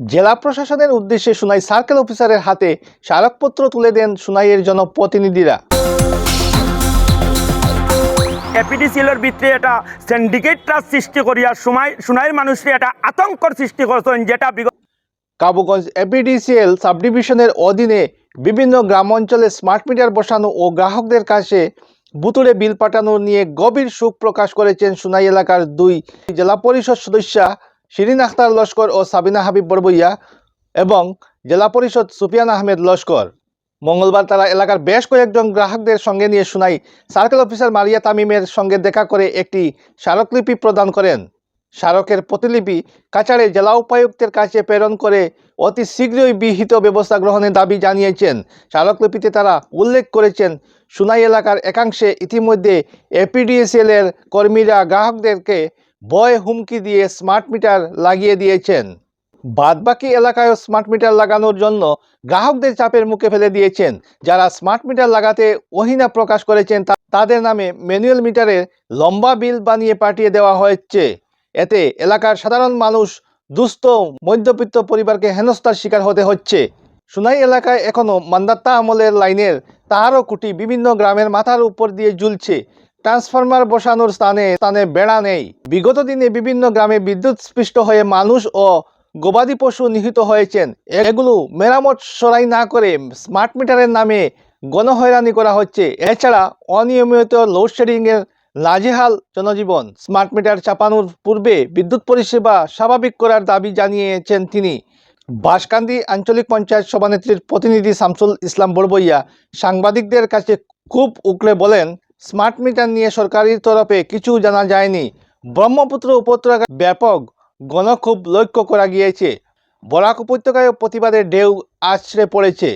জেলা প্রশাসনের উদ্দেশ্যে সুনাই সার্কেল অফিসারের হাতে স্মারকপত্র তুলে দেন সুনাইয়ের জনপ্রতিনিধিরা। এপিডিসিএলের ভিতরে এটা সিন্ডিকেট ট্রাস্ট সৃষ্টি করিয়া সময় সোনাইয়ের মানুষকে এটা আতঙ্কর সৃষ্টি করছেন যেটা বিগত কাবুগঞ্জ এপিডিসিএল সাবডিভিশনের অধীনে বিভিন্ন গ্রাম অঞ্চলে স্মার্ট মিটার বসানো ও গ্রাহকদের কাছে বুতুরে বিল পাঠানো নিয়ে গভীর শোক প্রকাশ করেছেন সুনাই এলাকার দুই জেলা পরিষদ সদস্যা শিরিন আখতার লস্কর ও সাবিনা হাবিব বরবইয়া এবং জেলা পরিষদ সুফিয়ান আহমেদ লস্কর। মঙ্গলবার তারা এলাকার বেশ কয়েকজন গ্রাহকদের সঙ্গে নিয়ে শুনাই সার্কেল অফিসার মারিয়া তামিমের সঙ্গে দেখা করে একটি স্মারকলিপি প্রদান করেন। স্মারকের প্রতিলিপি কাছাড়ে জেলা উপায়ুক্তের কাছে প্রেরণ করে অতি শীঘ্রই বিহিত ব্যবস্থা গ্রহণের দাবি জানিয়েছেন। স্মারকলিপিতে তারা উল্লেখ করেছেন, সুনাই এলাকার একাংশে ইতিমধ্যে এপিডিএসএল এর কর্মীরা গ্রাহকদেরকে ভয় হুমকি দিয়ে স্মার্ট মিটার লাগিয়ে দিয়েছেন। বাদবাকি এলাকায়ও স্মার্ট মিটার লাগানোর জন্য গ্রাহকদের চাপের মুখে ফেলে দিয়েছেন। যারা স্মার্ট মিটার লাগাতে অহিনা প্রকাশ করেছেন তাদের নামে ম্যানুয়াল মিটারের লম্বা বিল বানিয়ে পাঠিয়ে দেওয়া হয়েছে। এতে এলাকার সাধারণ মানুষ, দুস্থ, মধ্যবিত্ত পরিবারকে হেনস্থার শিকার হতে হচ্ছে। সুনাই এলাকায় এখনও মান্দাত্তা আমলের লাইনের তারও কুটি বিভিন্ন গ্রামের মাথার উপর দিয়ে ঝুলছে। ট্রান্সফরমার বসানোর স্থানে স্থানে বেড়া নেই। বিগত দিনে বিভিন্ন গ্রামে বিদ্যুৎ স্পৃষ্ট হয়ে মানুষ ও গবাদি পশু নিহিত হয়েছেন। এগুলো মেরামত সরাই না করে স্মার্ট মিটারের নামে গণহয়রানি করা হচ্ছে। এছাড়া অনিয়মিত লোডশেডিংয়ের লাজেহাল জনজীবন। স্মার্ট মিটার চাপানোর পূর্বে বিদ্যুৎ পরিষেবা স্বাভাবিক করার দাবি জানিয়েছেন তিনি। বাঁশকান্দি আঞ্চলিক পঞ্চায়েত সভানেত্রীর প্রতিনিধি শামসুল ইসলাম বড়বইয়া সাংবাদিকদের কাছে খুব উকলে বলেন স্মার্ট মিটার নিয়ে সরকারের তরফে কিছু জানা যায়নি। ব্রহ্মপুত্র উপত্যকা ব্যাপক গণক্ষোভ লক্ষ্য করা গিয়েছে। বরাক উপত্যকায় প্রতিবাদের ঢেউ আছড়ে পড়েছে।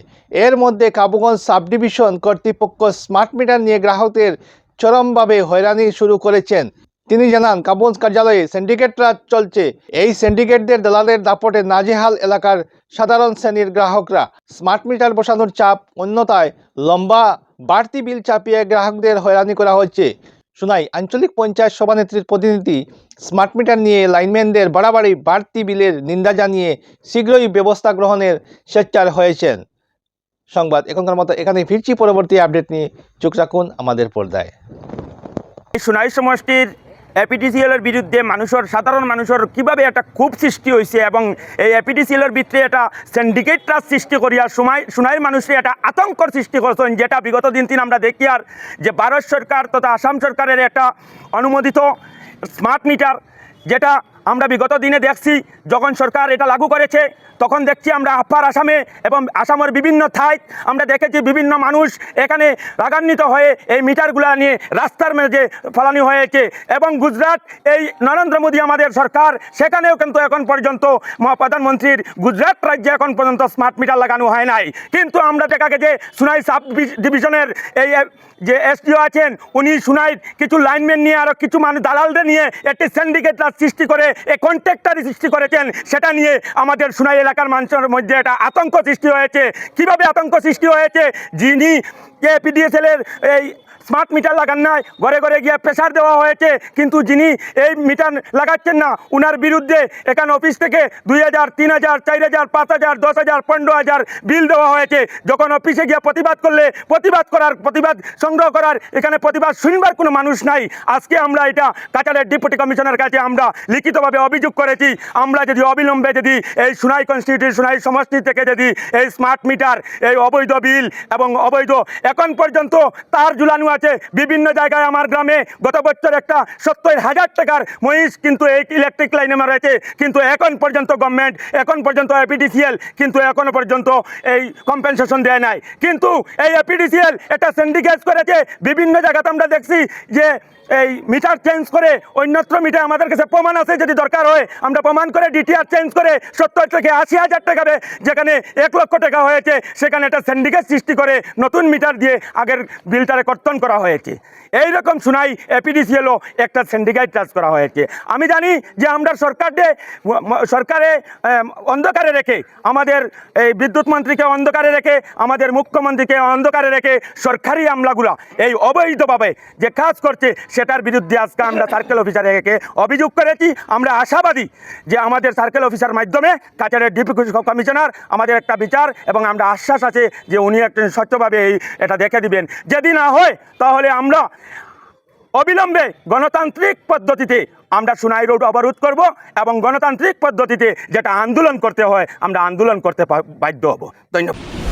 এর মধ্যে কাবুগঞ্জ সাবডিভিশন কর্তৃপক্ষ স্মার্ট মিটার নিয়ে গ্রাহকদের চরমভাবে হয়রানি শুরু করেছেন। তিনি জানান, কাবুগঞ্জ কার্যালয়ে সিন্ডিকেট রাজ চলছে। এই সিন্ডিকেটদের দালালের দাপটে নাজেহাল এলাকার সাধারণ শ্রেণির গ্রাহকরা। স্মার্ট মিটার বসানোর চাপ অন্যতায় লম্বা বাড়তি বিল চাপিয়ে গ্রাহকদের হয়রানি করা হচ্ছে। শোনাই, আঞ্চলিক পঞ্চায়েত সভানেত্রীর প্রতিনিধি স্মার্ট মিটার নিয়ে লাইনম্যানদের বাড়াবাড়ি বাড়তি বিলের নিন্দা জানিয়ে শীঘ্রই ব্যবস্থা গ্রহণের স্বেচ্ছার হয়েছেন। সংবাদ, এখনকার মতো এখানে ফিরছি। পরবর্তী আপডেট নিয়ে চোখ রাখুন আমাদের পর্দায়। সোনাই সমষ্টির এপিডিসিএলের বিরুদ্ধে মানুষের, সাধারণ মানুষের কীভাবে একটা খুব সৃষ্টি হয়েছে এবং এই এপিডিসিএলের ভিতরে একটা সিন্ডিকেট ট্রাস সৃষ্টি করিয়া সময় সোনাইয়ের মানুষের একটা আতঙ্কর সৃষ্টি করছেন, যেটা বিগত দিন দিন আমরা দেখি আর যে ভারত সরকার তথা আসাম সরকারের একটা অনুমোদিত স্মার্ট মিটার যেটা আমরা বিগত দিনে দেখছি, যখন সরকার এটা লাগু করেছে, তখন দেখছি আমরা আপার আসামে এবং আসামের বিভিন্ন ঠাইত আমরা দেখেছি বিভিন্ন মানুষ এখানে রাগান্বিত হয়ে এই মিটারগুলা নিয়ে রাস্তার মেঝে ফলানি হয়েছে। এবং গুজরাট, এই নরেন্দ্র মোদী আমাদের সরকার, সেখানেও কিন্তু এখন পর্যন্ত প্রধানমন্ত্রীর গুজরাট রাজ্যে এখন পর্যন্ত স্মার্ট মিটার লাগানো হয় নাই। কিন্তু আমরা দেখা গেছে, সুনাই সাব ডিভি- ডিভিশনের এই যে এসডিও আছেন, উনি সুনাই কিছু লাইনম্যান নিয়ে আরও কিছু মানুষ, দালালদের নিয়ে একটি সিন্ডিকেট সৃষ্টি করে এই কন্ট্রাক্টারি সৃষ্টি করেছেন, সেটা নিয়ে আমাদের সোনাই এলাকার মানুষের মধ্যে একটা আতঙ্ক সৃষ্টি হয়েছে। কীভাবে আতঙ্ক সৃষ্টি হয়েছে? যিনি যে পিডিএসএলের এই স্মার্ট মিটার লাগান নাই। ঘরে ঘরে গিয়ে প্রেশার দেওয়া হয়েছে। কিন্তু যিনি এই মিটার লাগাচ্ছেন না, উনার বিরুদ্ধে এখানে অফিস থেকে দুই হাজার, তিন হাজার, চার হাজার, পাঁচ হাজার, দশ হাজার, পনেরো হাজার বিল দেওয়া হয়েছে। যখন অফিসে গিয়ে প্রতিবাদ করলে, প্রতিবাদ করার, প্রতিবাদ সংগ্রহ করার এখানে প্রতিবাদ শুনবার কোনো মানুষ নাই। আজকে আমরা এটা কাছাড়ের ডেপুটি কমিশনার কাছে আমরা লিখিতভাবে অভিযোগ করেছি। আমরা যদি অবিলম্বে যদি এই সুনাই কনস্টিটিউট সুনাই সমষ্টি থেকে যদি এই স্মার্ট মিটার এই অবৈধ বিল এবং অবৈধ, এখন পর্যন্ত তার ঝুলানো আছে বিভিন্ন জায়গায় আমার গ্রামে গত বছর একটা সত্তর হাজার টাকার মহিষ কিন্তু এই ইলেকট্রিক লাইনে মারা হয়েছে। কিন্তু এখন পর্যন্ত গভর্নমেন্ট এখন পর্যন্ত এপিডিসিএল কিন্তু এখনও পর্যন্ত এই কম্পেনসেশন দেয় নাই। কিন্তু এই এপিডিসিএল এটা সিন্ডিকেট করেছে। বিভিন্ন জায়গাতে আমরা দেখছি যে এই মিটার চেঞ্জ করে অন্যত্র মিটার আমাদের কাছে প্রমাণ আছে। যদি দরকার হয় আমরা প্রমাণ করে ডিটিআর চেঞ্জ করে সত্তর থেকে আশি হাজার টাকা যেখানে এক লক্ষ টাকা হয়েছে, সেখানে একটা সিন্ডিকেট সৃষ্টি করে নতুন মিটার দিয়ে আগের বিলটারে কর্তন করে করা হয়েছে। এই রকম শুনাই এপিডিসিএলও একটা সিন্ডিকেট ট্রাস্ট করা হয়েছে। আমি জানি যে আমরা সরকারে সরকারে অন্ধকারে রেখে, আমাদের এই বিদ্যুৎ মন্ত্রীকে অন্ধকারে রেখে, আমাদের মুখ্যমন্ত্রীকে অন্ধকারে রেখে সরকারি আমলাগুলা এই অবৈধভাবে যে কাজ করছে, সেটার বিরুদ্ধে আজকে আমরা সার্কেল অফিসারে রেখে অভিযোগ করেছি। আমরা আশাবাদী যে আমাদের সার্কেল অফিসার মাধ্যমে কাছাড়ের ডিপুটি কমিশনার আমাদের একটা বিচার এবং আমরা আশ্বাস আছে যে উনি একটা স্বচ্ছভাবে এই, এটা দেখে দিবেন। যদি না হয় তাহলে আমরা অবিলম্বে গণতান্ত্রিক পদ্ধতিতে আমরা সুনাই রোড অবরোধ করব এবং গণতান্ত্রিক পদ্ধতিতে যেটা আন্দোলন করতে হয়, আমরা আন্দোলন করতে বাধ্য হব। ধন্যবাদ।